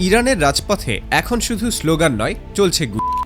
ইরানের রাজপথে এখন শুধু স্লোগান নয় চলছে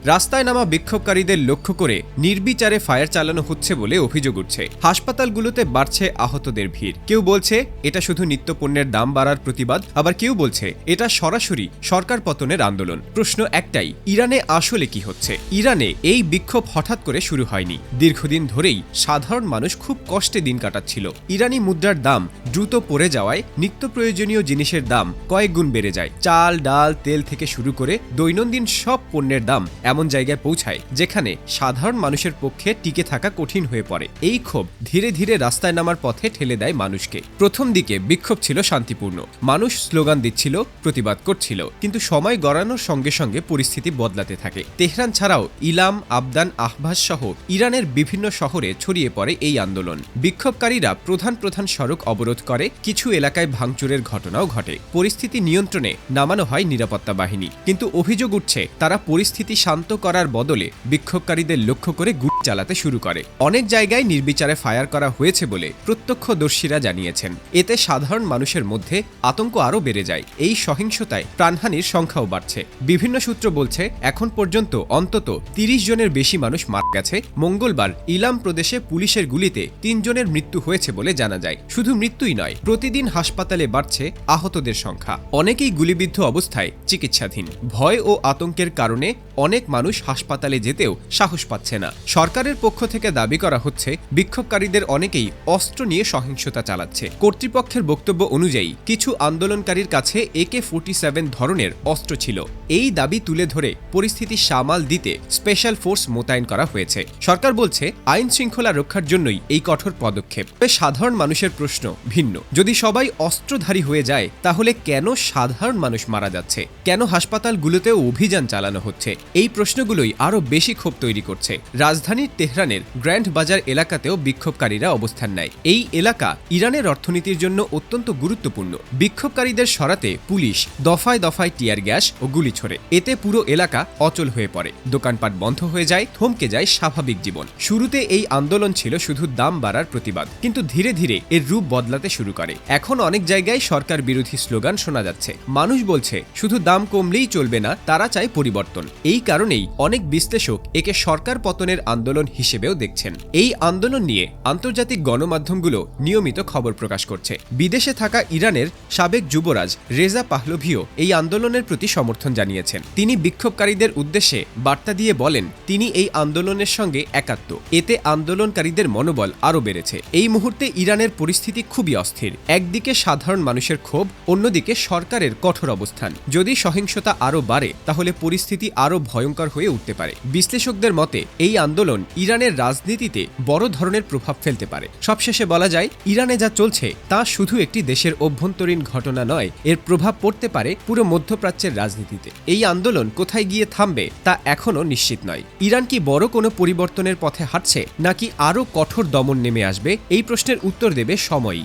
রাস্তায় নামা বিক্ষোভকারীদের লক্ষ্য করে নির্বিচারে ফায়ার চালানো হচ্ছে বলে অভিযোগ উঠছে। হাসপাতালগুলোতে বাড়ছে আহতদের ভিড়। কেউ বলছে, এটা শুধু নিত্যপণ্যের দাম বাড়ার প্রতিবাদ। আবার কেউ বলছে, এটা সরাসরি সরকার পতনের আন্দোলন। প্রশ্ন একটাই, ইরানে আসলে কি হচ্ছে? ইরানে এই বিক্ষোভ হঠাৎ করে শুরু হয়নি। দীর্ঘদিন ধরেই সাধারণ মানুষ খুব কষ্টে দিন কাটাচ্ছিল। ইরানি মুদ্রার দাম দ্রুত পড়ে যাওয়ায় নিত্য প্রয়োজনীয় জিনিসের দাম কয়েক গুণ বেড়ে যায়। চাল, ডাল, তেল থেকে শুরু করে দৈনন্দিন সব পণ্যের দাম এমন জায়গায় পৌঁছায় যেখানে সাধারণ মানুষের পক্ষে টিকে থাকা কঠিন হয়ে পড়ে। এই ক্ষোভ ধীরে ধীরে রাস্তায় নামার পথে ঠেলে দেয় মানুষকে। প্রথম দিকে বিক্ষোভ ছিল শান্তিপূর্ণ। মানুষ স্লোগান দিচ্ছিল, প্রতিবাদ করছিল, কিন্তু সময় গড়ানোর সঙ্গে সঙ্গে পরিস্থিতি বদলাতে থাকে। তেহরান ছাড়াও ইলাম, আবদান, আহবাস সহ ইরানের বিভিন্ন শহরে ছড়িয়ে পড়ে এই আন্দোলন। বিক্ষোভকারীরা প্রধান প্রধান সড়ক অবরোধ করে, কিছু এলাকায় ভাঙচুরের ঘটনাও ঘটে। পরিস্থিতি নিয়ন্ত্রণে নামানো হয় নিরাপত্তা বাহিনী। কিন্তু অভিযোগ উঠছে, তারা পরিস্থিতি শান্ত করার বদলে বিক্ষোভকারীদের লক্ষ্য করে চালাতে শুরু করে। অনেক জায়গায় নির্বিচারে ফায়ার করা হয়েছে বলে প্রত্যক্ষদর্শীরা জানিয়েছেন। এতে সাধারণ মানুষের মধ্যে আতঙ্ক আরও বেড়ে যায়। এই সহিংসতায় প্রাণহানির সংখ্যাও বাড়ছে। বিভিন্ন সূত্র বলছে, এখন পর্যন্ত অন্তত তিরিশ জনের বেশি মানুষ মারা গেছে। মঙ্গলবার ইলাম প্রদেশে পুলিশের গুলিতে তিনজনের মৃত্যু হয়েছে বলে জানা যায়। শুধু মৃত্যুই নয়, প্রতিদিন হাসপাতালে বাড়ছে আহতদের সংখ্যা। অনেকেই গুলিবিদ্ধ অবস্থায় চিকিৎসাধীন। ভয় ও আতঙ্কের কারণে অনেক মানুষ হাসপাতালে যেতেও সাহস পাচ্ছে না। সরকারের পক্ষ থেকে দাবি করা হচ্ছে, বিক্ষোভকারীদের অনেকেই অস্ত্র নিয়ে সহিংসতা চালাচ্ছে। কর্তৃপক্ষের বক্তব্য অনুযায়ী, কিছু আন্দোলনকারীর কাছে একে ফোর্টি ধরনের অস্ত্র ছিল। এই দাবি তুলে ধরে পরিস্থিতি সামাল দিতে স্পেশাল ফোর্স মোতায়েন করা হয়েছে। সরকার বলছে, আইন শৃঙ্খলা রক্ষার জন্যই এই কঠোর পদক্ষেপ। সাধারণ মানুষের প্রশ্ন ভিন্ন। যদি সবাই অস্ত্রধারী হয়ে যায়, তাহলে কেন সাধারণ মানুষ মারা যাচ্ছে? কেন হাসপাতালগুলোতেও অভিযান চালানো হচ্ছে? এই প্রশ্নগুলোই আরও বেশি ক্ষোভ তৈরি করছে। রাজধানীর তেহরানের গ্র্যান্ড বাজার এলাকাতেও বিক্ষোভকারীরা অবস্থান নেয়। এই এলাকা ইরানের অর্থনীতির জন্য অত্যন্ত গুরুত্বপূর্ণ। বিক্ষোভকারীদের সরাতে পুলিশ দফায় দফায় টিয়ার গ্যাস ও গুলি ছোড়ে। এতে পুরো এলাকা অচল হয়ে পড়ে। দোকানপাট বন্ধ হয়ে যায়, থমকে যায় স্বাভাবিক জীবন। শুরুতে এই আন্দোলন ছিল শুধু দাম বাড়ার প্রতিবাদ, কিন্তু ধীরে ধীরে এর রূপ বদলাতে শুরু করে। এখন অনেক জায়গায় সরকার বিরোধী স্লোগান শোনা যাচ্ছে। মানুষ বলছে, শুধু দাম কমলেই চলবে না, তারা চায় পরিবর্তন। এই কারণেই অনেক বিশ্লেষক একে সরকার পতনের আন্দোলন হিসেবেও দেখছেন। এই আন্দোলন নিয়ে আন্তর্জাতিক গণমাধ্যমগুলো নিয়মিত খবর প্রকাশ করছে। বিদেশে থাকা ইরানের সাবেক যুবরাজ রেজা পাহলভিও এই আন্দোলনের প্রতি সমর্থন জানিয়েছেন। তিনি বিক্ষোভকারীদের উদ্দেশ্যে বার্তা দিয়ে বলেন, তিনি এই আন্দোলনের সঙ্গে একাত্ম। এতে আন্দোলনকারীদের মনোবল আরও বেড়েছে। এই মুহূর্তে ইরানের পরিস্থিতি খুবই অস্থির। একদিকে সাধারণ মানুষের ক্ষোভ, অন্যদিকে সরকারের কঠোর অবস্থান। যদি সহিংসতা আরও বাড়ে, তাহলে পরিস্থিতি আরও ভয়ঙ্কর হয়ে উঠতে পারে। বিশ্লেষকদের মতে, এই আন্দোলন ইরানের রাজনীতিতে বড় ধরনের প্রভাব ফেলতে পারে। সবশেষে বলা যায়, ইরানে যা চলছে, তা শুধু একটি দেশের অভ্যন্তরীণ ঘটনা নয়, এর প্রভাব পড়তে পারে পুরো মধ্যপ্রাচ্যের রাজনীতিতে। এই আন্দোলন কোথায় গিয়ে থামবে, তা এখনও নিশ্চিত নয়। ইরান কি বড় কোনো পরিবর্তনের পথে হাঁটছে, নাকি আরও কঠোর দমন নেমে আসবে, এই প্রশ্নের উত্তর দেবে সময়ই।